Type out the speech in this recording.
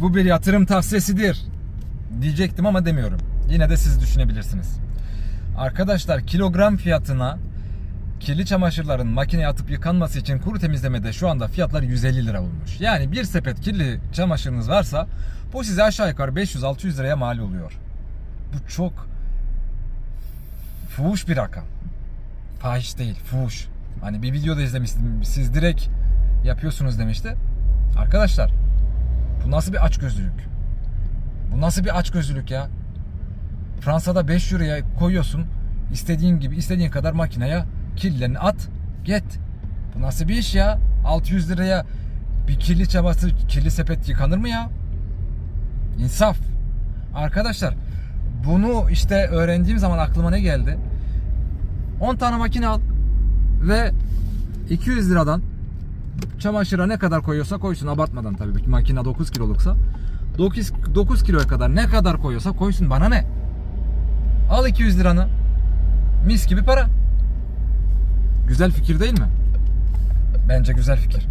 bu bir yatırım tavsiyesidir diyecektim ama demiyorum. Yine de siz düşünebilirsiniz. Arkadaşlar kilogram fiyatına kirli çamaşırların makineye atıp yıkanması için kuru temizlemede şu anda fiyatlar 150 lira olmuş. Yani bir sepet kirli çamaşırınız varsa bu size aşağı yukarı 500-600 liraya mal oluyor. Bu çok fuhuş bir rakam. Fahiş değil, fuhuş. Hani bir videoda izlemiştim. Siz direkt yapıyorsunuz demişti. Arkadaşlar bu nasıl bir açgözlülük? Bu nasıl bir açgözlülük ya? Fransa'da 5 euroya koyuyorsun. istediğin gibi istediğin kadar makineye kirlilerini at. Get. Bu nasıl bir iş ya? 600 liraya bir kirli çabası, kirli sepet yıkanır mı ya? İnsaf. Arkadaşlar bunu işte öğrendiğim zaman aklıma ne geldi? 10 tane makine al ve 200 liradan çamaşıra ne kadar koyuyorsa koysun abartmadan tabii makine 9 kiloluksa 9, 9 kiloya kadar ne kadar koyuyorsa koysun bana ne? Al 200 liranı. Mis gibi para. Güzel fikir değil mi? Bence güzel fikir.